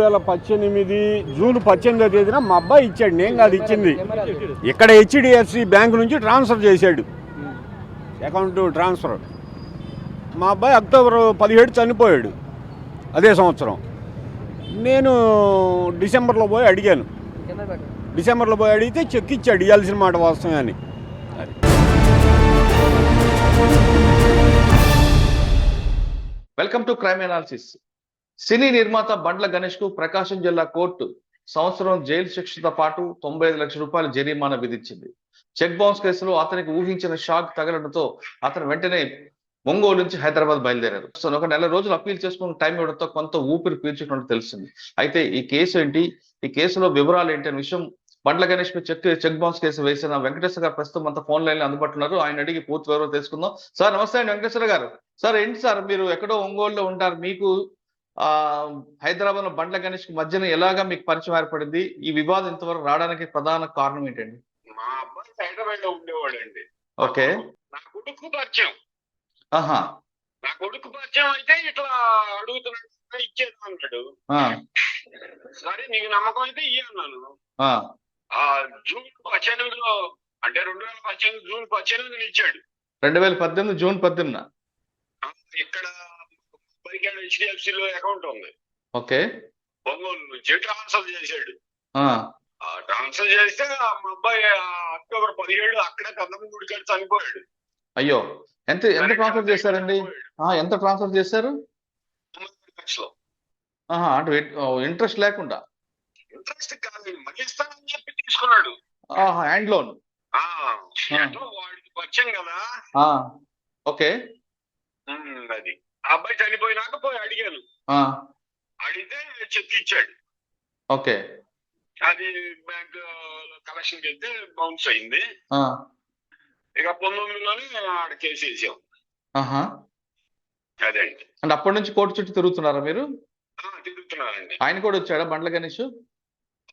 వేల పద్దెనిమిది జూన్ పద్దెనిమిదో తేదీన మా అబ్బాయి ఇచ్చాడు నేను కాదు ఇచ్చింది. ఇక్కడ హెచ్డిఎఫ్సి బ్యాంక్ నుంచి ట్రాన్స్ఫర్ చేశాడు. Account transfer. మా అబ్బాయి అక్టోబర్ పదిహేడు చనిపోయాడు అదే సంవత్సరం. నేను డిసెంబర్లో పోయి అడిగాను. డిసెంబర్లో పోయి అడిగితే చెక్ ఇచ్చాడు ఇవ్వాల్సిన మాట వాస్తవం అని. వెల్కమ్ టు క్రైమ్ అనాలిసిస్ సినీ నిర్మాత బండ్ల గణేష్కు ప్రకాశం జిల్లా కోర్టు సంవత్సరం జైలు శిక్షతో పాటు తొంభై ఐదు లక్షల రూపాయల జరిమానా విధించింది. చెక్ బౌన్స్ కేసులో అతనికి ఊహించిన షాక్ తగలడంతో అతను వెంటనే ఒంగోలు నుంచి హైదరాబాద్ బయలుదేరారు. సో ఒక నెల రోజులు అప్పీల్ చేసుకుని టైం ఇవ్వడంతో కొంత ఊపిరి పీల్చుకున్నట్టు తెలిసింది అయితే ఈ కేసు ఏంటి? ఈ కేసులో వివరాలు ఏంటి అనే విషయం బండ్ల గణేష్ పై చెక్ చెక్ బౌన్స్ కేసు వేసిన వెంకటేశ్వర గారు ప్రస్తుతం అంతా ఫోన్ లైన్లో అందుబాటులో ఉన్నారు. ఆయన అడిగి పూర్తి వివరాలు తెలుసుకుందాం. సార్ నమస్తే అండి వెంకటేశ్వర గారు. సార్ ఏంటి సార్ మీరు ఎక్కడో ఒంగోలులో ఉంటారు. మీకు హైదరాబాద్లో బండ్ల గణేష్కి మధ్యన ఎలాగా మీకు పరిచయం ఏర్పడింది? ఈ వివాదం ఇంతవరకు రావడానికి ప్రధాన కారణం ఏంటండి? మా అబ్బాయి హైదరాబాద్లో ఉండేవాడండి. ఓకే. నా కొడుకు పరిచయం. ఆహా. నా కొడుకు పరిచయం అయితే ఇట్లా అడుగుతున్నాడు ఇచ్చేది అన్నాడు. సరే నీకు నమ్మకం అయితే ఇయ్య అన్నాను. ఆ, జూన్ పద్దెనిమిదిలో అంటే రెండు వేల పద్దెనిమిది జూన్ పద్దెనిమిదిని ఇచ్చాడు. రెండు వేల పద్దెనిమిది జూన్ పద్దెనిమిది ఇక్కడ పరికాడ హెచ్డిఎఫ్సి లో అకౌంట్ ఉంది. ఓకే. ఒంగోలు నుంచి ట్రాన్స్ఫర్ చేశాడు. ట్రాన్స్ఫర్ చేస్తే మా అబ్బాయి అక్టోబర్ పదిహేడు అక్కడే కదమ్మ గుడికాడ చనిపోయాడు. అయ్యో. ఎంత ఎంత ట్రాన్స్ఫర్ చేశారండి? ఎంత ట్రాన్స్ఫర్ చేశారు? అంటే ఇంట్రెస్ట్ లేకుండా. ఇంట్రెస్ట్ కాదు మళ్ళీ ఇస్తానని చెప్పి తీసుకున్నాడు. Hand loan. వాడికి పరిచయం కదా. ఓకే. అది. ఆ అబ్బాయి చనిపోయినాక పోయి అడిగాను. అడిగితే చెక్ ఇచ్చాడు ఓకే. అది బ్యాంక్ కలెక్షన్ వెళ్తే బౌన్స్ అయింది. ఇక పంతొమ్మిదిలోనే ఆడ కేసు వేసాం. అదే అండి. అంటే అప్పటి నుంచి కోర్టు చుట్టూ తిరుగుతున్నారా మీరు? ఆ, తిరుగుతున్నానండి. ఆయన కూడా వచ్చాడా బండ్ల గణేష్?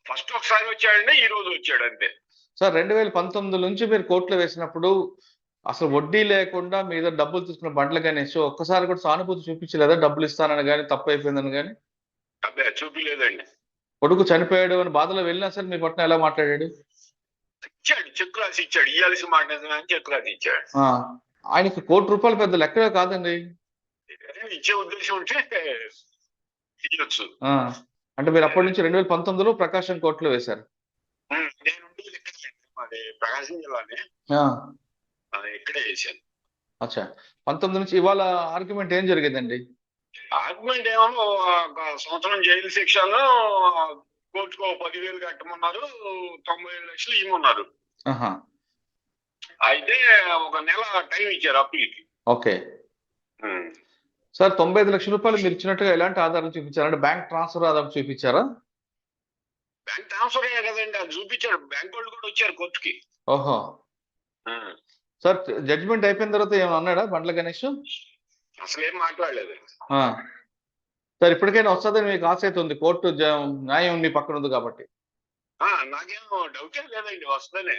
ఫస్ట్ ఒకసారి వచ్చాడండి ఈ రోజు వచ్చాడు అంతే. సార్ రెండు వేల పంతొమ్మిది నుంచి మీరు కోర్టులో వేసినప్పుడు అసలు వడ్డీ లేకుండా మీద డబ్బులు తీసుకున్న బండ్ల గణేష్ ఒక్కసారి కూడా సానుభూతి చూపించలేదా? డబ్బులు ఇస్తానని కానీ తప్పు అయిపోయిందని కానీ చూపిలేదండి కొడుకు చనిపోయాడు అని బాధలో వెళ్ళినా సరే మీ పట్ల ఎలా మాట్లాడాడు? ఇచ్చాడు చెక్ రాసి ఇచ్చాడు. ఇయ్యాల్సిన మాట నిజమే అని చెక్ రాసి ఇచ్చాడు. ఆయనకి కోటి రూపాయలు పెద్ద లెక్కగా కాదండి. ఇచ్చే ఉద్దేశం ఉంటే ఇవ్వచ్చు అంటే మీరు అప్పటి నుంచి రెండు వేల పంతొమ్మిదిలో ప్రకాశం కోర్టులో వేశారు. నేను ప్రకాశం జిల్లానే. ఇక్కడే వేసాను అచ్చా. పంతొమ్మిది నుంచి ఇవాళ ఆర్గ్యుమెంట్ ఏం జరిగిందండి? ఆర్గ్యుమెంట్ ఏమో ఒక సంవత్సరం జైలు శిక్షలో కోర్టుకు పదివేలు కట్టమన్నారు తొంభై ఐదు లక్షలు ఇవ్వమన్నారు. అయితే ఒక నెల టైం ఇచ్చారు అప్పీల్కి. ఓకే. సార్ తొంభై ఐదు లక్షల రూపాయలు మీరు ఇచ్చినట్టుగా ఎలాంటి ఆధారం చూపించారు? అంటే బ్యాంక్ ట్రాన్స్ఫర్ ఆధారం చూపించారా? బ్యాంక్ ట్రాన్స్ఫర్ అయ్యా కదండి? అది చూపించారు. బ్యాంక్ వాళ్ళు కూడా వచ్చారు కోర్టుకి. ఓహో. సార్ జడ్జిమెంట్ అయిపోయిన తర్వాత ఏమైనా అన్నాడా బండ్ల గణేష్? అసలు ఏం మాట్లాడలేదు. ఆ. సార్ ఇప్పటికైనా వస్తుందని మీకు ఆశ అయితే ఉంది. కోర్టు న్యాయం మీ పక్కన ఉంది కాబట్టి. ఆ, నాకేం డౌటే లేదండి వస్తుందనే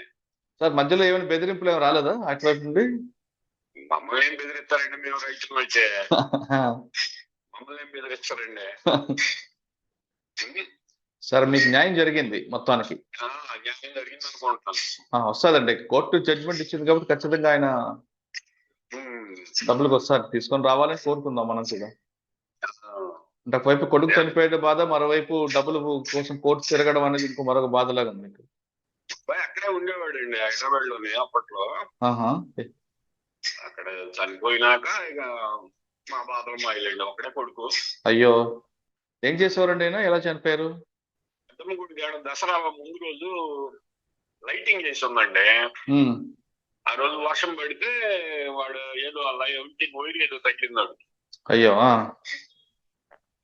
సార్ మధ్యలో ఏమైనా బెదిరింపులు ఏమైనా రాలేదా అటువైపు నుండి? మమ్మల్ని ఏం బెదిరిస్తారండి? మేము రైతులు వచ్చే మమ్మల్ని ఏం బెదిరిస్తారండి? సార్ మీకు న్యాయం జరిగింది మొత్తానికి. ఆ, న్యాయం జరిగింది అనుకుంటున్నాను. ఆ, వస్తుందండి. కోర్టు జడ్జిమెంట్ ఇచ్చింది కాబట్టి ఖచ్చితంగా ఆయన. డబ్బులకు వస్తారు. తీసుకొని రావాలని కోరుకుందాం మనం కూడా. అంటే ఒకవైపు కొడుకు చనిపోయే బాధ మరోవైపు డబ్బులు కోసం కోర్టు తిరగడం అనేది ఇంకో మరొక బాధలాగా ఉంది మీకు. అక్కడే ఉండేవాడండి హైదరాబాద్లోనే అప్పట్లో. ఆహా అక్కడ చనిపోయినాక ఇక మా బాధలు మాయలేండి. ఒకడే కొడుకు. అయ్యో. ఏం చేసేవారండి ఎలా చనిపోయారు? పెద్దమ్మ గుడి కాడ దసరా ముందు రోజు లైటింగ్ చేసి ఉందండి. ఆ రోజు వర్షం పడితే వాడు ఏదో అలా ఇంటికి పోయి ఏదో తగ్గిందాడు అయ్యో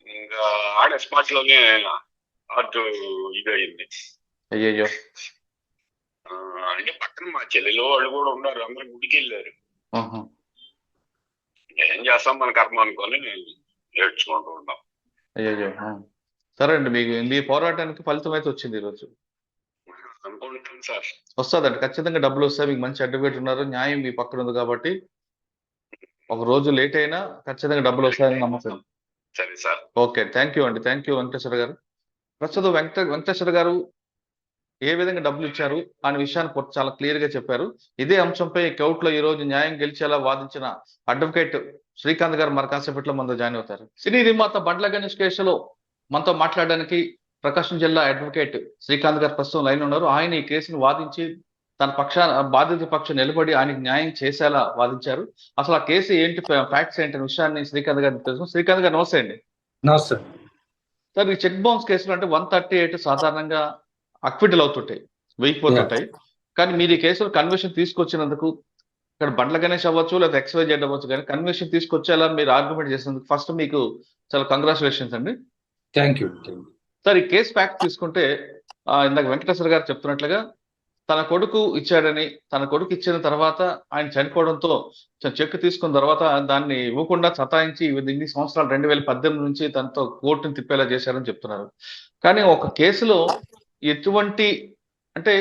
ఇంకా ఆడే స్పాట్లోనే అటు ఇదయింది అయ్యయ్యో. ఆ, అంటే పక్కన మా చెల్లెలు వాళ్ళు కూడా ఉన్నారు అందరు గుడికి వెళ్ళారు. ఏం చేస్తాం మన కర్మ అనుకొని ఏడ్చుకుంటూ ఉన్నాం. అయ్యయ్యో ఆ. సరే అండి మీకు మీ పోరాటానికి ఫలితం అయితే వచ్చింది ఈరోజు. వస్తుందండి ఖచ్చితంగా డబ్బులు వస్తాయి మీకు మంచి అడ్వకేట్ ఉన్నారు న్యాయం మీ పక్కన ఉంది కాబట్టి ఒక రోజు లేట్ అయినా ఖచ్చితంగా డబ్బులు వస్తాయని నమ్మకం. సరే సార్. ఓకే థ్యాంక్ యూ అండి థ్యాంక్ యూ వెంకటేశ్వర గారు. ప్రస్తుతం వెంకట వెంకటేశ్వర గారు ఏ విధంగా డబ్బులు ఇచ్చారు అనే విషయాన్ని చాలా క్లియర్గా చెప్పారు. ఇదే అంశంపై కోర్టులో లో ఈ రోజు న్యాయం గెలిచేలా వాదించిన అడ్వకేట్ శ్రీకాంత్ గారు మరి కాసేపట్లో మనతో జాయిన్ అవుతారు. సినీ నిర్మాత బండ్ల గణేష్ కేసులో మనతో మాట్లాడడానికి ప్రకాశం జిల్లా అడ్వకేట్ శ్రీకాంత్ గారు ప్రస్తుతం లైన్ ఉన్నారు. ఆయన ఈ కేసును వాదించి తన పక్షాన బాధిత పక్షం నిలబడి ఆయనకి న్యాయం చేసేలా వాదించారు. అసలు ఆ కేసు ఏంటి? ఫ్యాక్ట్స్ ఏంటి? అనే విషయాన్ని శ్రీకాంత్ గారిని తెలుసు శ్రీకాంత్ గారు నమస్తే అండి. నమస్తే. సార్ ఈ చెక్ బౌన్స్ కేసులు అంటే వన్ థర్టీ ఎయిట్ సాధారణంగా అక్విటల్ అవుతుంటాయి వెయ్యిపోతుంటాయి కానీ మీరు ఈ కేసులో కన్వెన్షన్ తీసుకొచ్చినందుకు ఇక్కడ బండ్ల గణేష్ అవ్వచ్చు లేదా ఎక్స్వై జెడ్ అవ్వచ్చు కానీ కన్వెన్షన్ తీసుకొచ్చేలా మీరు ఆర్గ్యుమెంట్ చేసినందుకు ఫస్ట్ మీకు చాలా కంగ్రాచులేషన్స్ అండి. థ్యాంక్ యూ సార్ ఈ కేసు ఫ్యాక్ట్ తీసుకుంటే ఆ, ఇందాక వెంకటేశ్వర గారు చెప్తున్నట్లుగా తన కొడుకు ఇచ్చాడని తన కొడుకు ఇచ్చిన తర్వాత ఆయన చనిపోవడంతో చెక్ తీసుకున్న తర్వాత దాన్ని ఇవ్వకుండా సతాయించి ఇన్ని సంవత్సరాలు రెండు వేల పద్దెనిమిది నుంచి తనతో కోర్టును తిప్పేలా చేశారని చెప్తున్నారు. కానీ ఒక కేసులో ఎటువంటి అంటే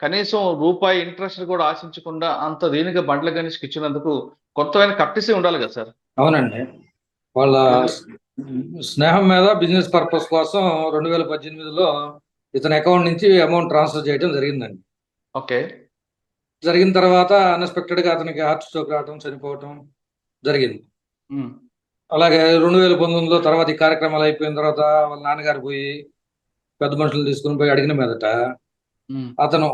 కనీసం రూపాయి ఇంట్రెస్ట్ కూడా ఆశించకుండా అంత దీనిగా బండ్ల గణేష్కి ఇచ్చినందుకు కొంతమైన కట్టిసి ఉండాలి కదా సార్? అవునండి. వాళ్ళ స్నేహం మీద బిజినెస్ పర్పస్ కోసం రెండు వేల పద్దెనిమిదిలో ఇతని అకౌంట్ నుంచి అమౌంట్ ట్రాన్స్ఫర్ చేయడం జరిగిందండి. ఓకే. జరిగిన తర్వాత అన్ఎక్స్పెక్టెడ్గా అతనికి హార్ట్ స్ట్రోక్ రావడం చనిపోవటం జరిగింది. అలాగే రెండు వేల పంతొమ్మిదిలో తర్వాత ఈ కార్యక్రమాలు అయిపోయిన తర్వాత వాళ్ళ నాన్నగారు పోయి పెద్ద మనుషులు తీసుకుని పోయి అడిగిన మీదట అతను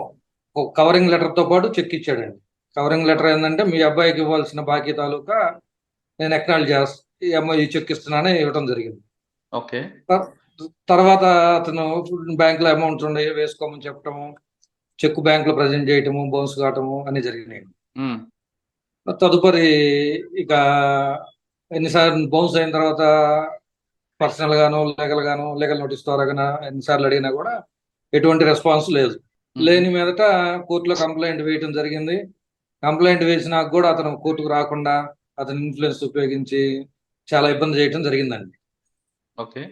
కవరింగ్ లెటర్తో పాటు చెక్ ఇచ్చాడండి. కవరింగ్ లెటర్ ఏంటంటే మీ అబ్బాయికి ఇవ్వాల్సిన బాకీ తాలూకా నేను ఎక్నాలజ్ చేస్తా ఈ అమ్మాయి చెక్ ఇస్తున్నానని ఇవ్వడం జరిగింది. ఓకే. తర్వాత అతను బ్యాంకులో అమౌంట్స్ ఉన్నాయి వేసుకోమని చెప్పటము చెక్ బ్యాంకులో ప్రజెంట్ చేయటము బౌన్స్ కావటము అన్ని జరిగినాయి. తదుపరి ఇక ఎన్నిసార్లు బౌన్స్ అయిన తర్వాత పర్సనల్ గాను లీగల్ గాను లీగల్ నోటీస్ ద్వారా ఎన్నిసార్లు అడిగినా కూడా ఎటువంటి రెస్పాన్స్ లేదు. లేని మీదట కోర్టులో కంప్లైంట్ వేయటం జరిగింది. కంప్లైంట్ వేసినాక కూడా అతను కోర్టుకు రాకుండా అతని ఇన్ఫ్లుయెన్స్ ఉపయోగించి చాలా ఇబ్బంది చేయటం జరిగిందండి. ఓకే.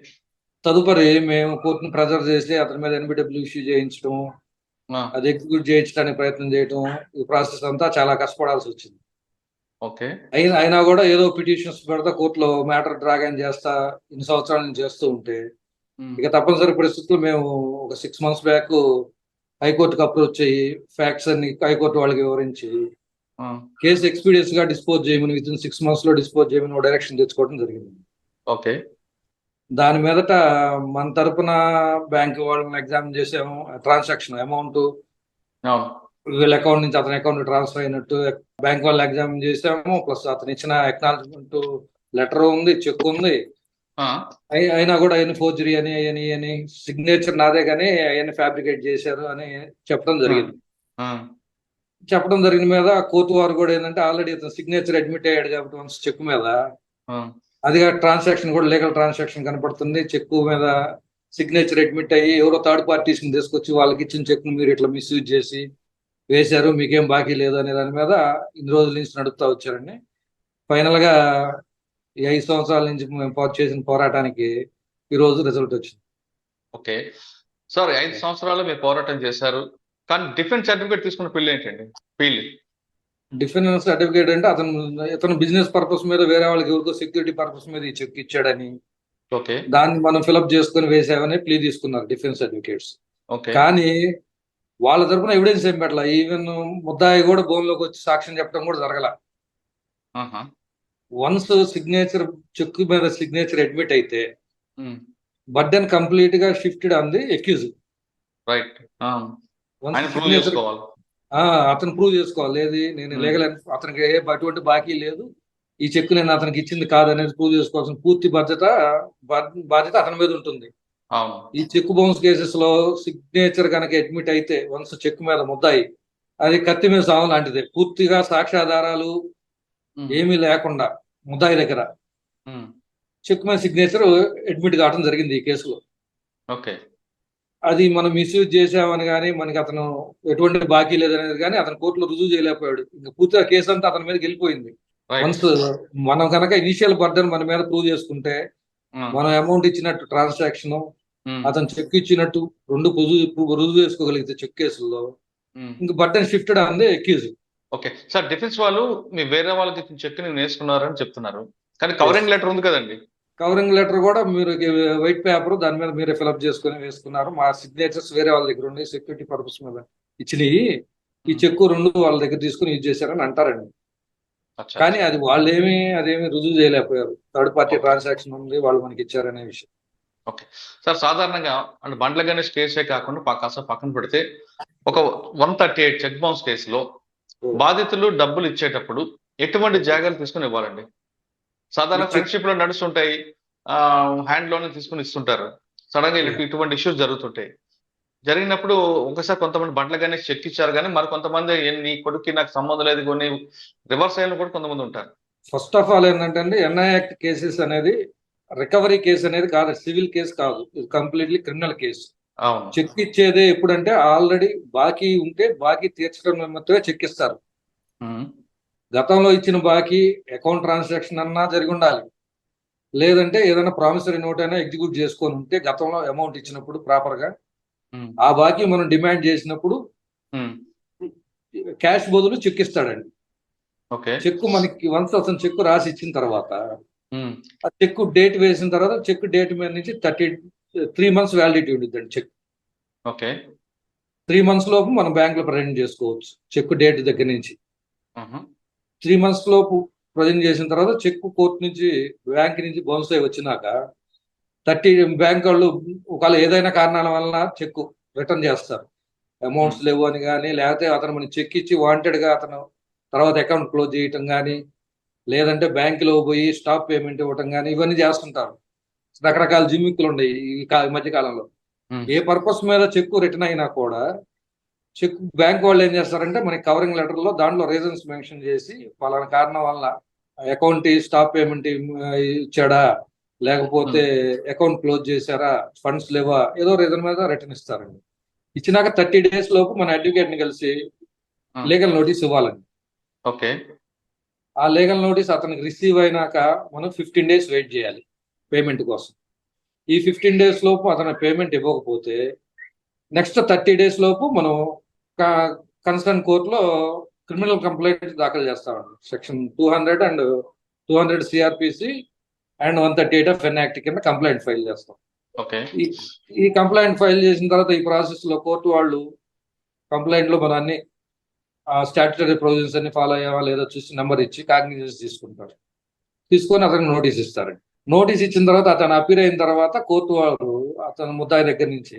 తదుపరి మేము కోర్టును ప్రెజర్ చేసి అతని మీద ఎన్బిడబ్ల్యూ ఇష్యూ చేయించడం అది ఎగ్జిక్యూట్ చేయించడానికి ప్రయత్నం చేయటం ఈ ప్రాసెస్ అంతా చాలా కష్టపడాల్సి వచ్చింది. ఓకే. అయినా అయినా కూడా ఏదో పిటిషన్స్ పెడతా కోర్టులో మ్యాటర్ డ్రాగన్ చేస్తా ఇన్ని సంవత్సరాల నుంచి చేస్తూ ఉంటే ఇక తప్పనిసరి పరిస్థితుల్లో మేము ఒక సిక్స్ మంత్స్ బ్యాక్ హైకోర్టుకి అప్రోచ్ అయ్యి ఫ్యాక్ట్స్ అన్ని హైకోర్టు వాళ్ళకి వివరించి కేసు ఎక్స్పీరియన్స్గా డిస్పోజ్ చేయమని విత్ ఇన్ సిక్స్ మంత్స్లో డిస్పోజ్ చేయమని డైరెక్షన్ తెచ్చుకోవడం జరిగింది. ఓకే. దాని మీదట మన తరపున బ్యాంక్ వాళ్ళని ఎగ్జామిన్ చేసాము. ట్రాన్సాక్షన్ అమౌంట్ వీళ్ళ అకౌంట్ నుంచి అతని అకౌంట్ ట్రాన్స్ఫర్ అయినట్టు బ్యాంక్ వాళ్ళు ఎగ్జామిన్ చేసాము. ప్లస్ అతను ఇచ్చిన ఎక్నాలజ్మెంట్ లెటర్ ఉంది చెక్ ఉంది. అయినా కూడా ఆయన ఫోర్జరీ అని అని అని సిగ్నేచర్ నాదే కానీ ఆయన ఫ్యాబ్రికేట్ చేశారు అని చెప్పడం జరిగింది. చెప్పడం జరిగిన మీద కోర్టు వారు కూడా ఏంటంటే ఆల్రెడీ అతను సిగ్నేచర్ అడ్మిట్ అయ్యాడు కాబట్టి వన్స్ చెక్ మీద ఆ, అది ట్రాన్సాక్షన్ కూడా లీగల్ ట్రాన్సాక్షన్ కనపడుతుంది. చెక్ మీద సిగ్నేచర్ అడ్మిట్ అయ్యి ఎవరో థర్డ్ పార్టీస్ని తీసుకొచ్చి వాళ్ళకి ఇచ్చిన చెక్ మీరు ఇట్లా మిస్యూజ్ చేసి వేశారు మీకేం బాకీ లేదు అనే దాని మీద ఇన్ని రోజుల నుంచి నడుపుతా వచ్చారండి. ఫైనల్గా ఈ ఐదు సంవత్సరాల నుంచి మేము చేసిన పోరాటానికి ఈ రోజు రిజల్ట్ వచ్చింది. ఓకే. సార్ ఐదు సంవత్సరాలు మీరు పోరాటం చేశారు. కానీ డిఫెన్స్ సర్టిఫికేట్ తీసుకున్న పెళ్ళి ఏంటండి? పెళ్ళి డిఫెన్స్ సర్టిఫికేట్ అంటే అతను ఇతను బిజినెస్ పర్పస్ మీద వేరే వాళ్ళకి ఎవరికో సెక్యూరిటీ పర్పస్ మీద ఈ చెక్ ఇచ్చాడని. ఓకే. దాన్ని మనం ఫిలప్ చేసుకుని వేసామని ప్లీ తీసుకున్నారు డిఫెన్స్ సర్టిఫికేట్స్. ఓకే. కానీ వాళ్ళ తరపున ఎవిడెన్స్ ఏం పెట్టాల? ఈవెన్ ముద్దాయి కూడా భూమిలోకి వచ్చి సాక్ష్యం చెప్పడం కూడా జరగల. వన్స్ సిగ్నేచర్ చెక్ మీద సిగ్నేచర్ అడ్మిట్ అయితే బర్డెన్ కంప్లీట్గా షిఫ్టెడ్ అంది ఎక్యూజ్ రైట్. అతను ప్రూవ్ చేసుకోవాలి. ఏది నేను Hmm. లీగల్ అతనికి అటువంటి బాకీ లేదు. ఈ చెక్ నేను అతనికి ఇచ్చింది కాదనేది ప్రూవ్ చేసుకోవాల్సిన పూర్తి బాధ్యత బాధ్యత అతని మీద ఉంటుంది. ఈ చెక్ బౌన్స్ కేసెస్లో సిగ్నేచర్ కనుక అడ్మిట్ అయితే వన్స్ చెక్ మీద ముద్దాయి అది కత్తి మీద సాగు లాంటిదే. పూర్తిగా సాక్ష్యాధారాలు ఉమ్, ఏమీ లేకుండా ముద్దాయి దగ్గర. ఉమ్, చెక్ మీద సిగ్నేచర్ అడ్మిట్ కావడం జరిగింది ఈ కేసులో. ఓకే. అది మనం మిస్యూజ్ చేసామని కానీ మనకి అతను ఎటువంటి బాకీ లేదనేది కానీ అతను కోర్టులో రుజువు చేయలేకపోయాడు. ఇంకా పూర్తిగా కేసు అంతా అతని మీద వెళ్ళిపోయింది వన్స్ మనం కనుక ఇనిషియల్ బర్డన్ మన మీద ప్రూవ్ చేసుకుంటే మనం అమౌంట్ ఇచ్చినట్టు ట్రాన్సాక్షన్ అతను చెక్ ఇచ్చినట్టు రెండు రుజువు రుజువు చేసుకోగలిగితే చెక్ కేసుల్లో ఇంక burden shifted onto accused okay. Sir defence వాళ్ళు మీ వేరే వాళ్ళకి ఇచ్చిన చెక్ని వేసుకున్నారని చెప్తున్నారు. కానీ కవరింగ్ లెటర్ ఉంది కదండి. కవరింగ్ లెటర్ కూడా మీరు వైట్ పేపర్ దాని మీద మీరే ఫిలప్ చేసుకొని వేసుకున్నారు. మా సిగ్నేచర్స్ వేరే వాళ్ళ దగ్గర ఉన్నాయి సెక్యూరిటీ పర్పస్ మీద ఇచ్చినవి ఈ చెక్కు రెండు వాళ్ళ దగ్గర తీసుకుని యూజ్ చేశారని అంటారండి. కానీ అది వాళ్ళు ఏమి అదేమి రుజువు చేయలేకపోయారు. థర్డ్ పార్టీ ట్రాన్సాక్షన్ ఉంది వాళ్ళు మనకి ఇచ్చారనే విషయం. సార్ సాధారణంగా అంటే బండ్ల గణేష్ కేసే కాకుండా కాస్త పక్కన పెడితే ఒక one thirty eight check bounce కేసులో బాధితులు డబ్బులు ఇచ్చేటప్పుడు ఎటువంటి జాగ్రత్తలు తీసుకుని ఇవ్వాలండి? సాధారణ ఫ్రెండ్షిప్లో నడుస్తుంటాయి. ఆ హ్యాండ్లోనే తీసుకుని ఇస్తుంటారు. సడన్గా ఇటు- ఇటువంటి ఇష్యూస్ జరుగుతుంటాయి. జరిగినప్పుడు ఒకసారి కొంతమంది బండ్ల గణేష్ చెక్ ఇచ్చారు కానీ మరి కొంతమంది "ఏ, నీ కొడుక్కి నాకు సంబంధం లేదు కొన్ని రివర్స్ అయిన కూడా కొంతమంది ఉంటారు. ఫస్ట్ ఆఫ్ ఆల్ ఏంటంటే అండి ఎన్ఐ యాక్ట్ కేసెస్ అనేది రికవరీ కేసు అనేది కాదు సివిల్ కేసు కాదు. ఇది కంప్లీట్లీ క్రిమినల్ కేసు చెక్ ఇచ్చేదే ఎప్పుడంటే ఆల్రెడీ బాకీ ఉంటే బాకీ తీర్చడం నిమిత్తమే చెక్ ఇస్తారు. గతంలో ఇచ్చిన బాకీ అకౌంట్ ట్రాన్సాక్షన్ అన్నా జరిగి ఉండాలి లేదంటే ఏదైనా ప్రామిసరీ నోట్ అయినా ఎగ్జిక్యూట్ చేసుకొని ఉంటే గతంలో అమౌంట్ ఇచ్చినప్పుడు ప్రాపర్గా. ఆ బాకీ మనం డిమాండ్ చేసినప్పుడు. క్యాష్ బదులు చెక్ ఇస్తాడండి చెక్ మనకి వన్స్ అతను చెక్ రాసి ఇచ్చిన తర్వాత. ఆ చెక్ డేట్ వేసిన తర్వాత చెక్ డేట్ మీద నుంచి థర్టీ త్రీ మంత్స్ వ్యాలిడిటీ ఉండిద్దండి చెక్ ఓకే త్రీ మంత్స్ లోపు మనం బ్యాంక్లో ప్రజెంట్ చేసుకోవచ్చు చెక్ డేట్ దగ్గర నుంచి. త్రీ మంత్స్ లోపు ప్రజెంట్ చేసిన తర్వాత చెక్ కోర్టు నుంచి బ్యాంక్ నుంచి బౌన్స్ అయి వచ్చినాక థర్టీ బ్యాంక్ వాళ్ళు ఒకవేళ ఏదైనా కారణాల వలన చెక్ రిటర్న్ చేస్తారు. అమౌంట్స్ లేవు అని కానీ లేకపోతే అతను మనకి చెక్ ఇచ్చి వాంటెడ్గా అతను తర్వాత అకౌంట్ క్లోజ్ చేయటం కానీ లేదంటే బ్యాంకులో పోయి స్టాప్ పేమెంట్ ఇవ్వటం కానీ ఇవన్నీ చేస్తుంటారు. రకరకాల జిమ్మిక్కులు ఉన్నాయి ఈ మధ్య కాలంలో. ఉమ్. ఏ పర్పస్ మీద చెక్ రిటర్న్ అయినా కూడా చెక్ బ్యాంక్ వాళ్ళు ఏం చేస్తారంటే మనకి కవరింగ్ లెటర్లో దాంట్లో రీజన్స్ మెన్షన్ చేసి పలానా కారణం వల్ల అకౌంట్ స్టాప్ పేమెంట్ ఇచ్చాడా? లేకపోతే అకౌంట్ క్లోజ్ చేశారా? ఫండ్స్ లేవా? ఏదో రీజన్ మీద రిటర్న్ ఇస్తారండి. ఇచ్చినాక థర్టీ డేస్ లోపు మన అడ్వకేట్ని కలిసి Hmm. లీగల్ నోటీస్ ఇవ్వాలండి. ఓకే. ఆ లీగల్ నోటీస్ అతనికి రిసీవ్ అయినాక మనం ఫిఫ్టీన్ డేస్ వెయిట్ చేయాలి పేమెంట్ కోసం. ఈ ఫిఫ్టీన్ డేస్ లోపు అతను పేమెంట్ ఇవ్వకపోతే నెక్స్ట్ థర్టీ డేస్ లోపు మనం కన్సర్న్ కోర్టులో క్రిమినల్ కంప్లైంట్ దాఖలు చేస్తామండి. Section two hundred and two hundred CrPC and one thirty eight of N act కింద కంప్లైంట్ ఫైల్ చేస్తాం. ఓకే. ఈ ఈ కంప్లైంట్ ఫైల్ చేసిన తర్వాత ఈ ప్రాసెస్లో కోర్టు వాళ్ళు కంప్లైంట్లో మన అన్ని స్టాట్యుటరీ ప్రొవిజన్స్ అన్ని ఫాలో అయ్యావా లేదా చూసి నెంబర్ ఇచ్చి కాగ్నిజెన్స్ తీసుకుంటారు. తీసుకొని అతనికి నోటీస్ ఇస్తారండి. నోటీస్ ఇచ్చిన తర్వాత అతను అపీర్ అయిన తర్వాత కోర్టు వాళ్ళు అతను ముద్దాయి దగ్గర నుంచి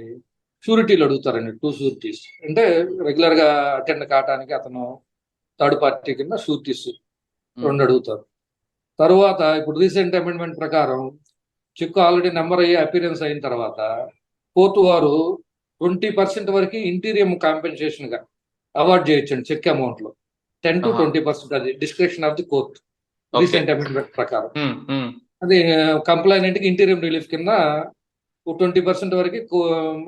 షూరిటీలు అడుగుతారండి టూ షూరిటీస్. అంటే రెగ్యులర్గా అటెండ్ కావడానికి అతను థర్డ్ పార్టీ కింద షూరిటీస్ రెండు అడుగుతారు. తర్వాత ఇప్పుడు రీసెంట్ అమెండ్మెంట్ ప్రకారం చెక్ ఆల్రెడీ నెంబర్ అయ్యి అపీరెన్స్ అయిన తర్వాత కోర్టు వారు ట్వంటీ పర్సెంట్ వరకు ఇంటీరియం కాంపెన్సేషన్గా అవార్డ్ చేయొచ్చండి చెక్ అమౌంట్లో టెన్ టు. ట్వంటీ పర్సెంట్ అది description of the court recent amendment ప్రకారం. అది కంప్లైనెంట్కి ఇంటీరియం రిలీఫ్ కింద ట్వంటీ పర్సెంట్ వరకు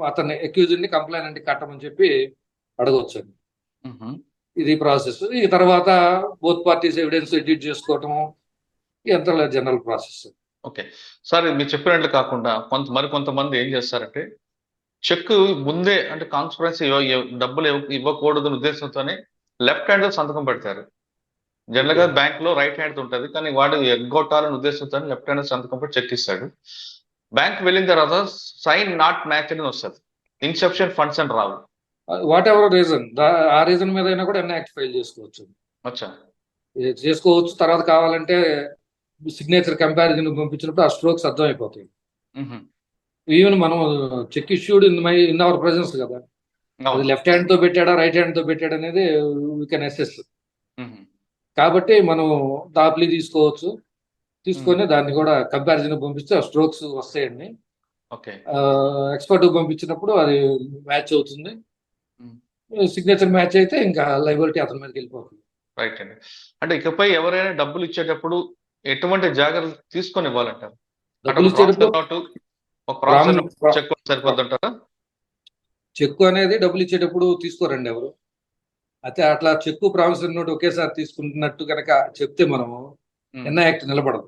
అతన్ని అక్యూజ్డ్ని కంప్లైనెంట్ కట్టమని చెప్పి అడగవచ్చు. ఇది ప్రాసెస్ ఈ తర్వాత బోత్ పార్టీస్ ఎవిడెన్స్ ఎడిట్ చేసుకోవటం ఎంత జనరల్ ప్రాసెస్ ఓకే. సార్ మీరు చెప్పినట్లు కాకుండా కొంత మరి కొంతమంది ఏం చేస్తారంటే చెక్ ముందే అంటే కాన్స్పరెన్సీ డబ్బులు ఇవ్వ- ఇవ్వకూడదు ఉద్దేశంతోనే లెఫ్ట్ హ్యాండ్ సంతకం పెడతారు. జనరల్గా బ్యాంక్లో రైట్ హ్యాండ్ ఉంటుంది కానీ వాడు ఎగ్గొట్టాలనే ఉద్దేశంతో లెఫ్ట్ హ్యాండ్ సంతకం పెట్టి చెక్ ఇస్తాడు. బ్యాంక్ వెళ్ళిన తర్వాత సైన్ నాట్ మ్యాచ్ అని వస్తుంది. ఇన్సెప్షన్ ఫండ్స్ అని రావు. వాట్ ఎవర్ రీజన్ ఆ రీజన్ మీద అయినా కూడా ఎన్ఐ యాక్ట్ ఫైల్ చేసుకోవచ్చు. అచ్చా. చేసుకోవచ్చు తర్వాత కావాలంటే సిగ్నేచర్ కంపారిజన్ పంపించినప్పుడు ఆ స్ట్రోక్స్ అర్థమైపోతాయి. ఉహు. ఈవెన్ మనం cheque issued in my in our presence కదా. అది. లెఫ్ట్ హ్యాండ్తో పెట్టాడా రైట్ హ్యాండ్తో పెట్టాడా అనేది వీ కెన్ అసెస్. కాబట్టి మనం దాప్లీ తీసుకోవచ్చు. తీసుకొని దాన్ని కూడా కంపారిజన్ పంపిస్తే ఆ స్ట్రోక్స్ వస్తాయండి. ఓకే. ఎక్స్పర్ట్ పంపించినప్పుడు అది మ్యాచ్ అవుతుంది. సిగ్నేచర్ మ్యాచ్ అయితే ఇంకా లైబిలిటీ అతని మీదకి వెళ్ళిపోతుంది. రైట్ అండి. అంటే ఇకపై ఎవరైనా డబ్బులు ఇచ్చేటప్పుడు ఎటువంటి జాగ్రత్తలు తీసుకొని ఇవ్వాలంటారు? చెక్కు అనేది డబ్బులు ఇచ్చేటప్పుడు తీసుకోరండి ఎవరు. అయితే అట్లా చెక్కు ప్రామిసరీ నోట్ ఒకేసారి తీసుకుంటున్నట్టు కనుక చెప్తే మనము. ఎన్ఐ యాక్ట్ నిలబడదు.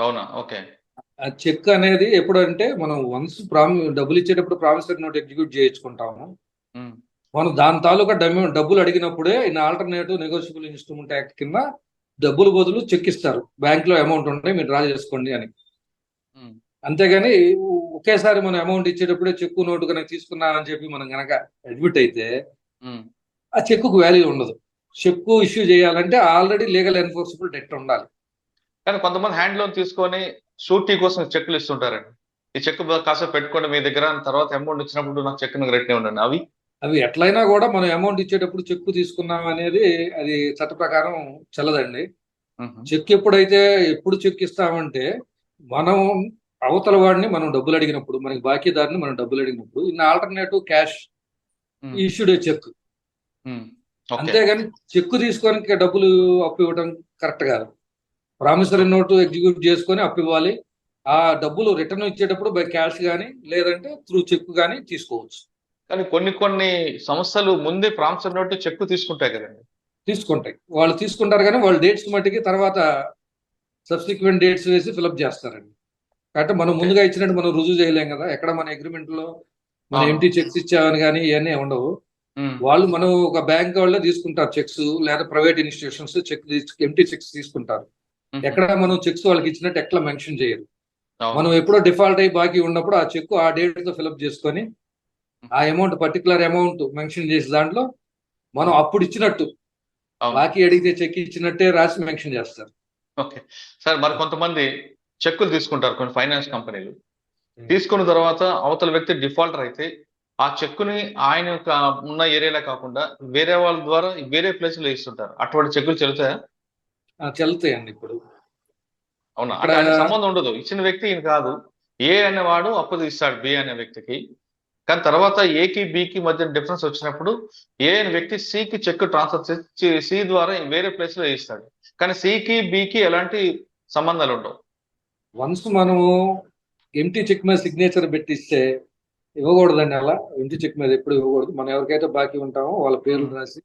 అవునా? ఓకే. ఆ చెక్ అనేది ఎప్పుడంటే మనం వన్స్ ప్రామి డబ్బులు ఇచ్చేటప్పుడు ప్రామిసరీ నోట్ ఎగ్జిక్యూట్ చేయించుకుంటాము. మనం దాని తాలూకా డమ్మి- డబ్బులు అడిగినప్పుడే in alternative negotiable instrument act కింద డబ్బులు బదులు చెక్ ఇస్తారు. బ్యాంక్లో అమౌంట్ ఉంటే మీరు డ్రా చేసుకోండి అని. అంతేగాని ఒకేసారి మనం అమౌంట్ ఇచ్చేటప్పుడే చెక్కు నోటు కనుక తీసుకున్నామని చెప్పి మనం కనుక అడ్మిట్ అయితే. ఆ చెక్కుకు వాల్యూ ఉండదు. చెక్కు ఇష్యూ చేయాలంటే ఆల్రెడీ లీగల్ ఎన్ఫోర్సబుల్ డెట్ ఉండాలి. కానీ కొంతమంది హ్యాండ్ లోన్ తీసుకొని షూరిటీ కోసం చెక్కులు ఇస్తుంటారండి. ఈ చెక్ కాసేపు పెట్టుకోండి మీ దగ్గర తర్వాత అమౌంట్ ఇచ్చినప్పుడు నాకు చెక్ రేట్నే ఉండండి అవి అవి ఎట్లయినా కూడా మనం అమౌంట్ ఇచ్చేటప్పుడు చెక్కు తీసుకున్నాం అనేది అది చట్ట ప్రకారం చెల్లదండి. చెక్ ఎప్పుడైతే ఎప్పుడు చెక్ ఇస్తామంటే మనం అవతల వాడిని మనం డబ్బులు అడిగినప్పుడు మనకి బాకీదారుని మనం డబ్బులు అడిగినప్పుడు in alternative cash. Issued cheque అంతేగాని చెక్కు తీసుకొని డబ్బులు అప్పు ఇవ్వడం కరెక్ట్ కాదు. ప్రామిసరీ నోటు ఎగ్జిక్యూట్ చేసుకొని అప్పు ఇవ్వాలి ఆ డబ్బులు రిటర్న్ ఇచ్చేటప్పుడు బై క్యాష్ కానీ లేదంటే త్రూ చెక్ కానీ తీసుకోవచ్చు కానీ కొన్ని కొన్ని సంస్థలు ముందే ప్రామిసరీ నోట్ చెక్ తీసుకుంటాయి కదండి తీసుకుంటాయి వాళ్ళు తీసుకుంటారు కానీ వాళ్ళు డేట్స్ మట్టికి తర్వాత సబ్సిక్వెంట్ డేట్స్ వేసి ఫిలప్ చేస్తారండి కాబట్టి మనం. ముందుగా ఇచ్చినట్టు మనం రుజువు చేయలేం కదా ఎక్కడ మన అగ్రిమెంట్లో మన. ఎంటీ చెక్స్ ఇచ్చామని కానీ ఇవన్నీ ఉండవు. వాళ్ళు మనం ఒక బ్యాంక్ వాళ్ళే తీసుకుంటారు చెక్స్ లేదా private institutions cheque empty cheques తీసుకుంటారు. ఎక్కడ మనం చెక్స్ వాళ్ళకి ఇచ్చినట్టు ఎట్లా మెన్షన్ చేయరు. మనం ఎప్పుడో డిఫాల్ట్ అయ్యి బాకీ ఉన్నప్పుడు ఆ చెక్ ఆ డేట్తో ఫిలప్ చేసుకొని ఆ అమౌంట్ పర్టికులర్ అమౌంట్ మెన్షన్ చేసి దాంట్లో మనం అప్పుడు ఇచ్చినట్టు. బాకీ అడిగితే చెక్ ఇచ్చినట్టే రాసి మెన్షన్ చేస్తారు. ఓకే. సార్ మరి కొంతమంది చెక్కులు తీసుకుంటారు కొన్ని ఫైనాన్స్ కంపెనీలు. తీసుకున్న తర్వాత అవతల వ్యక్తి డిఫాల్టర్ అయితే ఆ చెక్కుని ఆయన ఉన్న ఏరియాలో కాకుండా వేరే వాళ్ళ ద్వారా వేరే ప్లేస్లో ఇస్తుంటారు. అటువంటి చెక్కులు చెల్లుతాయా? చెల్లుతాయండి ఇప్పుడు. అవునా? సంబంధం ఉండదు. ఇచ్చిన వ్యక్తి ఈయన కాదు. ఏ అనేవాడు అప్పు ఇస్తాడు బి అనే వ్యక్తికి. కానీ తర్వాత ఏకి బికి మధ్య డిఫరెన్స్ వచ్చినప్పుడు ఏ అనే వ్యక్తి సికి చెక్ ట్రాన్స్ఫర్ చేసి సి ద్వారా వేరే ప్లేస్లో ఇస్తాడు కానీ సికి బికి ఎలాంటి సంబంధాలు ఉండవు. వన్స్ మనము ఎంటీ చెక్ మీద సిగ్నేచర్ పెట్టిస్తే ఇవ్వకూడదండి అలా. ఎంటీ చెక్ మీద ఎప్పుడు ఇవ్వకూడదు. మనం ఎవరికైతే బాకీ ఉంటామో వాళ్ళ పేర్లు రాసి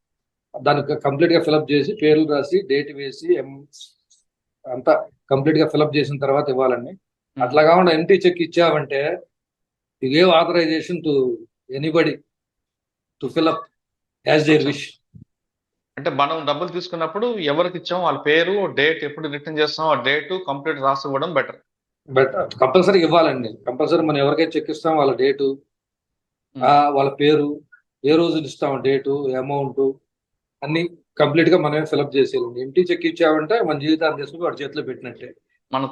దానికి కంప్లీట్గా ఫిలప్ చేసి పేర్లు రాసి డేట్ వేసి ఎం- అంతా కంప్లీట్గా ఫిలప్ చేసిన తర్వాత ఇవ్వాలండి. అట్లా కాకుండా ఎంటీ చెక్ ఇచ్చామంటే you gave authorization to anybody to fill up as their wish అంటే మనం డబ్బులు తీసుకున్నప్పుడు ఎవరికి ఇచ్చామో వాళ్ళ పేరు డేట్ ఎప్పుడు రిటర్న్ చేస్తామో ఆ డేట్ కంప్లీట్ రాసి ఇవ్వడం బెటర్ బట్ కంపల్సరీ ఇవ్వాలండి. కంపల్సరీ మనం ఎవరికైతే చెక్ ఇస్తాం వాళ్ళ డేటు ఆ వాళ్ళ పేరు ఏ రోజు ఇస్తాం డేటు అమౌంట్ అన్ని కంప్లీట్గా మనమే ఫిలప్ చేసేయాలండి. ఎంటీ చెక్ ఇచ్చామంటే మన జీవితాన్ని తీసుకుని వాడి చేతిలో పెట్టినట్టే. మనం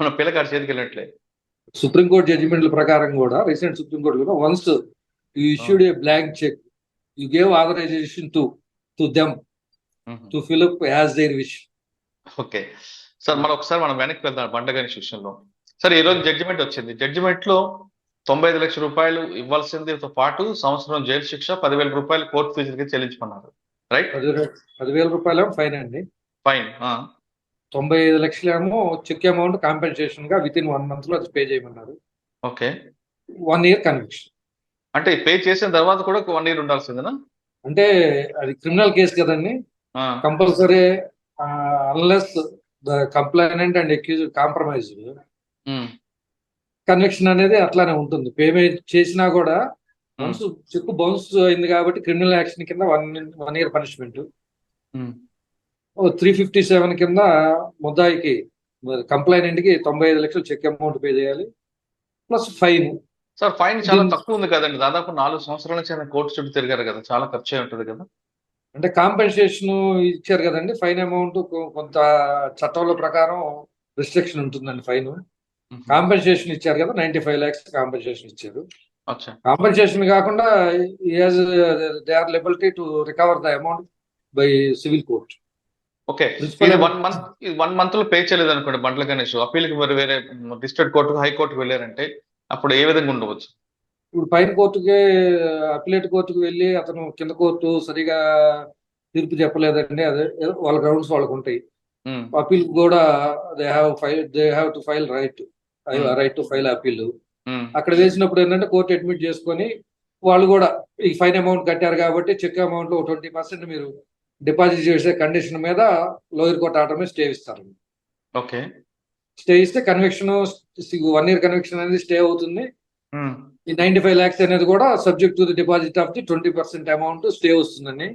మన పిల్లగాడి చేతికి వెళ్ళినట్లే. సుప్రీంకోర్టు జడ్జిమెంట్ల ప్రకారం కూడా రీసెంట్ సుప్రీంకోర్టు కూడా once you issued a blank cheque you gave authorization to to them to fill up as their wish okay. Sir మనం ఒకసారి మనం వెనక్కి వెళ్దాం బండ గణేష్ విషయంలో. సార్ ఈ రోజు జడ్జిమెంట్ వచ్చింది. జడ్జిమెంట్లో తొంభై ఐదు లక్షల రూపాయలు ఇవ్వాల్సిందితో పాటు సంవత్సరం జైలు శిక్ష పదివేల రూపాయలు కోర్టు ఫీజులకి చెల్లించమన్నారు. రైట్ పది పదివేల రూపాయలు ఫైన్ అండి. ఫైన్ తొంభై ఐదు లక్షలేమో చెక్ అమౌంట్ కాంపెన్సేషన్గా విత్ ఇన్ వన్ మంత్లో అది పే చేయమన్నారు. ఓకే వన్ ఇయర్ కన్విక్షన్ అంటే పే చేసిన తర్వాత కూడా వన్ ఇయర్ ఉండాల్సిందేనా? అంటే అది క్రిమినల్ కేసు కదండి. Compulsory unless the complainant and accuse compromise conviction అనేది అట్లానే ఉంటుంది. పేమెంట్ చేసినా కూడా వన్స్ చెక్ బౌన్స్ అయింది కాబట్టి క్రిమినల్ యాక్షన్ కింద one one year punishment. Three fifty seven కింద ముద్దాయికి కంప్లైనెంట్కి తొంభై ఐదు లక్షలు చెక్ అమౌంట్ పే చేయాలి. ప్లస్ ఫైన్ సార్ ఫైన్ చాలా తక్కువ ఉంది కదండి. దాదాపు నాలుగు సంవత్సరాల నుంచి ఆయన కోర్టు చుట్టూ తిరిగారు కదా. చాలా ఖర్చు అయి ఉంటుంది కదా. అంటే కాంపెన్సేషన్ ఇచ్చారు కదండి. ఫైన్ అమౌంట్ కొంత చట్టంలో ప్రకారం రిస్ట్రిక్షన్ ఉంటుందండి ఫైన్ కాంపెన్సేషన్ ఇచ్చారు కదా. నైన్టీ ఫైవ్ ల్యాక్స్ కాంపెన్సేషన్ ఇచ్చారు. కాంపెన్సేషన్ కాకుండా they are liability to recover the amount by civil court okay ఇది వన్ మంత్ ఇది వన్ మంత్లో పే చేయలేదు అనుకోండి బండ్ల గణేష్. అప్పీల్కి మరి వేరే డిస్ట్రిక్ట్ కోర్టుకు హైకోర్టుకు వెళ్ళారంటే అప్పుడు ఏ విధంగా ఉండవచ్చు? ఇప్పుడు పైన కోర్టుకి అపిలేట్ కోర్టుకు వెళ్ళి అతను కింద కోర్టు సరిగా తీర్పు చెప్పలేదండి. అదే వాళ్ళ గ్రౌండ్స్ వాళ్ళకు ఉంటాయి. ఉమ్, అపీల్ కూడా they have file they have to file right Hmm. Right to file appeal um, అక్కడ వేసినప్పుడు ఏంటంటే కోర్టు అడ్మిట్ చేసుకొని వాళ్ళు కూడా ఈ ఫైన్ అమౌంట్ కట్టారు కాబట్టి చెక్ అమౌంట్లో ట్వంటీ పర్సెంట్ మీరు డిపాజిట్ చేసే కండిషన్ మీద లోయర్ కోర్ట్ ఆర్డర్ మీద స్టే ఇస్తారు. ఓకే స్టే ఇస్తే కన్వెక్షన్ వన్ ఇయర్ కన్వెక్షన్ అనేది స్టే అవుతుంది. ఉమ్, ఈ నైన్టీ ఫైవ్ ల్యాక్స్ అనేది కూడా subject to the deposit of the twenty percent amount stay వస్తుందని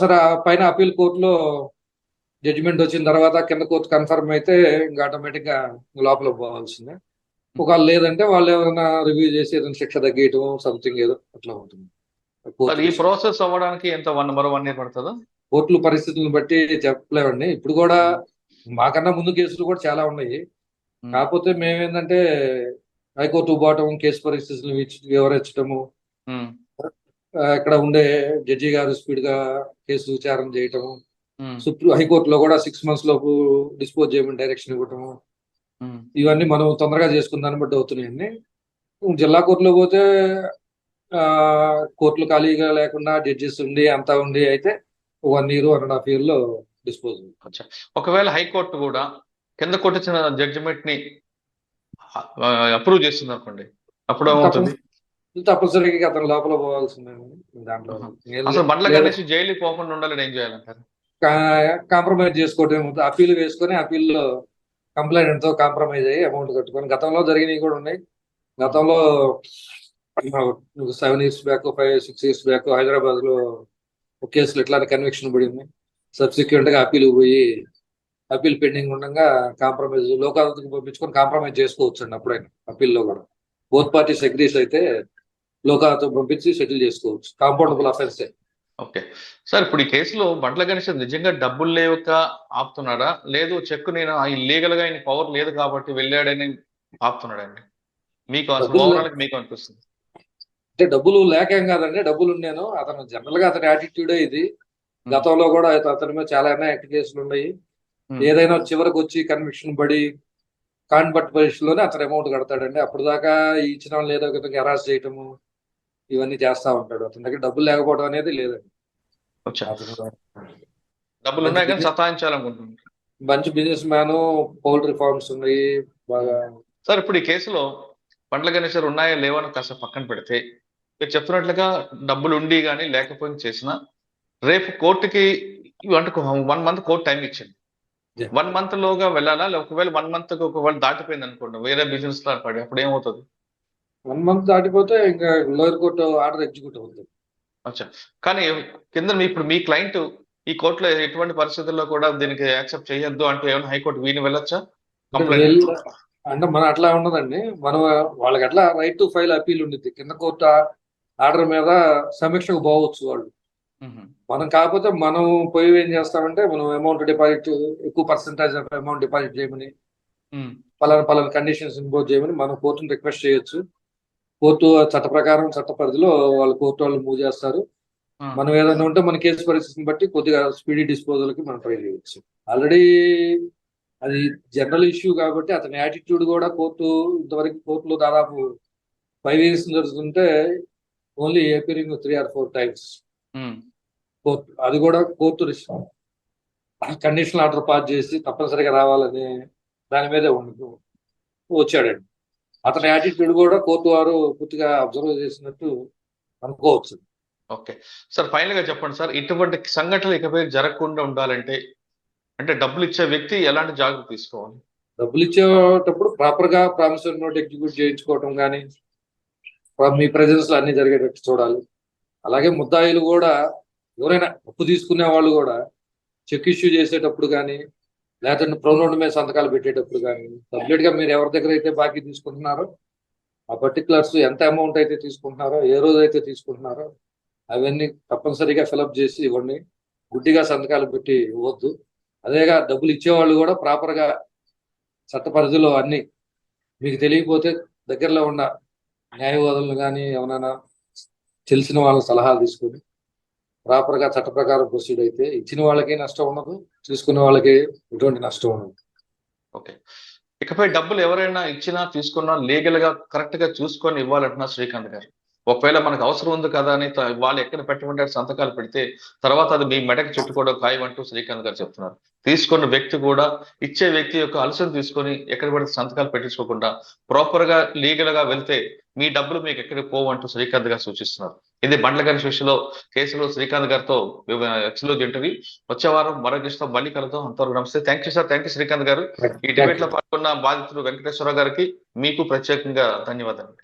సరే పైన అప్పీల్ కోర్టులో జడ్జిమెంట్ వచ్చిన తర్వాత కింద కోర్టు కన్ఫర్మ్ అయితే ఇంకా ఆటోమేటిక్గా లోపల పోవాల్సిందే. ఒకవేళ లేదంటే వాళ్ళు ఏమైనా రివ్యూ చేసి ఏదైనా శిక్ష తగ్గేయటం సంథింగ్ ఏదో అట్లా ఉంటుంది. ఈ ప్రాసెస్ అవ్వడానికి ఎంత వన్ మరో వన్ ఇయర్ పడుతుందా? కోర్టుల పరిస్థితులను బట్టి చెప్పలేమండి. ఇప్పుడు కూడా మాకన్నా ముందు కేసులు కూడా చాలా ఉన్నాయి. కాకపోతే మేమేంటంటే హైకోర్టు పోవటం కేసు పరిస్థితులను విచ్- వివరించటము ఇక్కడ ఉండే జడ్జి గారు స్పీడ్గా కేసు విచారణ చేయటం ఉమ్, సుప్రీం హైకోర్టులో కూడా సిక్స్ మంత్స్ లోపు డిస్పోజ్ చేయమని డైరెక్షన్ ఇవ్వటము. ఇవన్నీ మనం తొందరగా చేసుకున్న దాన్ని బట్టి అవుతున్నాయండి జిల్లా కోర్టులో పోతే ఆ కోర్టులు ఖాళీగా లేకుండా జడ్జెస్ ఉండి అంతా ఉండి అయితే one year one and half ఇయర్లో డిస్పోజ్. ఒకవేళ హైకోర్టు కూడా కింద కోర్టు ఇచ్చిన జడ్జిమెంట్ని అప్రూవ్ చేస్తుంది అనుకోండి అప్పుడు ఏమవుతుంది తప్పనిసరిగా అతను లోపల పోవాల్సిందేనండి దాంట్లో. అసలు. బండ్ల గణేష్ జైలుకి పోకుండా ఉండాలని ఏం చేయాలంటారు? కాంప్రమైజ్ చేసుకోవటం ఏమవుతుంది అప్పీల్ వేసుకొని అప్పీల్లో కంప్లైంట్తో కాంప్రమైజ్ అయ్యి అమౌంట్ కట్టుకొని గతంలో జరిగినవి కూడా ఉన్నాయి. గతంలో seven years back five six years back హైదరాబాద్లో ఒక కేసులు ఇట్లానే కన్విక్షన్ పడింది సబ్సిక్వెంట్గా అప్పీల్ పోయి అప్పీల్ పెండింగ్ ఉండగా కాంప్రమైజ్ లోకాలకు పంపించుకొని కాంప్రమైజ్ చేసుకోవచ్చు అండి అప్పుడైనా అప్పీల్లో కూడా. బోత్ పార్టీస్ అగ్రీస్ అయితే లోకాలతో పంపించి సెటిల్ చేసుకోవచ్చు. కాంపౌండబుల్ అఫెన్సే. ఓకే. సార్ ఇప్పుడు ఈ కేసులో బండ్ల గణేష్ నిజంగా డబ్బులు లేక ఆపుతున్నాడా? లేదు చెక్ నేను ఇల్లీగల్గా ఆయన పవర్ లేదు కాబట్టి వెళ్ళాడని ఆపుతున్నాడండి. మీకు అసలు డబ్బులు మీకు అనిపిస్తుంది? అంటే డబ్బులు లేకేం కాదండి డబ్బులు ఉన్నాను అతను జనరల్గా అతని యాటిట్యూడే ఇది. గతంలో కూడా అత- అతని మీద చాలా యాక్ట్ కేసులు ఉన్నాయి. ఏదైనా చివరికి వచ్చి కన్విక్షన్ పడి కాన్బట్ పరీక్షలోనే అతను అమౌంట్ కడతాడండి. అప్పుడు దాకా ఈ ఇచ్చిన ఏదో ఒక విధంగా హెరాస్ చేయటము ఇవన్నీ చేస్తా ఉంటాడు. అతని దగ్గర డబ్బులు లేకపోవడం అనేది లేదండి. డబ్బులు ఉన్నాయి కానీ సతాయించాలనుకుంటున్నాను మంచి బిజినెస్ మ్యాన్ పౌల్ట్రీ ఫార్మ్స్ ఉన్నాయి బాగా సార్ ఇప్పుడు ఈ కేసులో బండ్ల గణేష్ గారు ఉన్నాయా లేవని కాస్త పక్కన పెడితే మీరు చెప్తున్నట్లుగా డబ్బులు ఉండి కానీ లేకపోయి చేసిన రేపు కోర్టుకి అంటే వన్ మంత్ కోర్టు టైం ఇచ్చింది. వన్ మంత్ లోగా వెళ్ళాలా? ఒకవేళ వన్ మంత్ ఒకవేళ దాటిపోయింది అనుకోండి వేరే బిజినెస్లో పడి అప్పుడు ఏమవుతుంది? వన్ మంత్ దాటిపోతే ఇంకా లోయర్ కోర్టు ఆర్డర్ ఎగ్జిక్యూట్ అవుతుంది అచ్చా. కానీ కింద ఇప్పుడు మీ క్లయింట్ ఈ కోర్టులో ఎటువంటి పరిస్థితుల్లో కూడా దీనికి యాక్సెప్ట్ చేయొద్దు అంటూ ఏమైనా హైకోర్టు వీని వెళ్ళొచ్చా? అంటే మన అట్లా ఉండదండి మనం వాళ్ళకి అట్లా రైట్ టు ఫైల్ అపీల్ ఉండిద్ది. కింద కోర్టు ఆర్డర్ మీద సమీక్షకు పోవచ్చు వాళ్ళు. మనం కాకపోతే మనం పోయి ఏం చేస్తామంటే మనం అమౌంట్ డిపాజిట్ ఎక్కువ పర్సంటేజ్ ఆఫ్ అమౌంట్ డిపాజిట్ చేయమని పలానా పలానా కండిషన్స్ ఇంపోజ్ చేయమని మనం కోర్టును రిక్వెస్ట్ చేయొచ్చు. కోర్టు చట్ట ప్రకారం చట్ట పరిధిలో వాళ్ళు కోర్టు వాళ్ళు మూవ్ చేస్తారు. మనం ఏదైనా ఉంటే మన కేసు పరిస్థితిని బట్టి కొద్దిగా స్పీడీ డిస్పోజల్కి మనం ట్రై చేయొచ్చు. ఆల్రెడీ అది జనరల్ ఇష్యూ కాబట్టి అతని యాటిట్యూడ్ కూడా కోర్టు ఇంతవరకు కోర్టులో దాదాపు ఫైవ్ ఇయర్స్ జరుగుతుంటే only appearing three or four times. Court అది కూడా కోర్టు కండిషనల్ ఆర్డర్ పాస్ చేసి తప్పనిసరిగా రావాలని దాని మీదే ఉండి వచ్చాడండి. అతని యాటిట్యూడ్ కూడా కోర్టు వారు పూర్తిగా అబ్జర్వ్ చేసినట్టు అనుకోవచ్చు. ఓకే. సార్ ఫైనల్గా చెప్పండి సార్ ఇటువంటి సంఘటనలు ఇకపై జరగకుండా ఉండాలంటే అంటే డబ్బులు ఇచ్చే వ్యక్తి ఎలాంటి జాగ్రత్త తీసుకోవాలి? డబ్బులు ఇచ్చేటప్పుడు ప్రాపర్గా ప్రామిసరీ నోట్ ఎగ్జిక్యూట్ చేయించుకోవటం కానీ మీ ప్రెజెన్స్లో అన్ని జరిగేటట్టు చూడాలి. అలాగే ముద్దాయిలు కూడా ఎవరైనా అప్పు తీసుకునే వాళ్ళు కూడా చెక్ ఇష్యూ చేసేటప్పుడు కానీ లేదంటే ప్రొనోట్ మీద సంతకాలు పెట్టేటప్పుడు కానీ కంప్లీట్గా మీరు ఎవరి దగ్గర అయితే బాకీ తీసుకుంటున్నారో ఆ పర్టికులర్స్ ఎంత అమౌంట్ అయితే తీసుకుంటున్నారో ఏ రోజు అయితే తీసుకుంటున్నారో అవన్నీ తప్పనిసరిగా ఫిలప్ చేసి ఇవ్వండి. గుడ్డిగా సంతకాలు పెట్టి ఇవ్వద్దు. అదేగా డబ్బులు ఇచ్చేవాళ్ళు కూడా ప్రాపర్గా చట్ట పరిధిలో అన్ని మీకు తెలియకపోతే దగ్గరలో ఉన్న న్యాయవాదులను కానీ ఎవరైనా తెలిసిన వాళ్ళ సలహాలు తీసుకొని ప్రాపర్గా చట్ట ప్రకారం ప్రొసీడ్ అయితే ఇచ్చిన వాళ్ళకి నష్టం ఉండదు. తీసుకున్న వాళ్ళకి ఎటువంటి నష్టం ఉండదు. ఓకే. ఇకపై డబ్బులు ఎవరైనా ఇచ్చినా తీసుకున్నా లీగల్గా కరెక్ట్గా చూసుకొని ఇవ్వాలంటున్నా శ్రీకాంత్ గారు. ఒకవేళ మనకు అవసరం ఉంది కదా అని వాళ్ళు ఎక్కడ పెట్టమంటే సంతకాలు పెడితే తర్వాత అది మీ మెడకి చుట్టుకోవడం ఖాయం అంటూ శ్రీకాంత్ గారు చెప్తున్నారు. తీసుకున్న వ్యక్తి కూడా ఇచ్చే వ్యక్తి యొక్క అలసన తీసుకొని ఎక్కడ పడితే సంతకాలు పెట్టించుకోకుండా ప్రాపర్గా లీగల్గా వెళ్తే మీ డబ్బులు మీకు ఎక్కడికి పోవంటూ శ్రీకాంత్ గారు సూచిస్తున్నారు. ఇది బండ్ల గణేష్ విషయంలో కేసులో శ్రీకాంత్ గారితో ఎక్స్క్లూజ్ ఇంటర్వ్యూ. వచ్చే వారం మరో గెస్ట్తో మళ్ళీ కలుద్దాం. అంతవరకు నమస్తే. Thank you sir thank you Srikanth garu. ఈ డిబేట్లో పాల్గొన్న బాధితులు వెంకటేశ్వర గారికి మీకు ప్రత్యేకంగా ధన్యవాదాలు.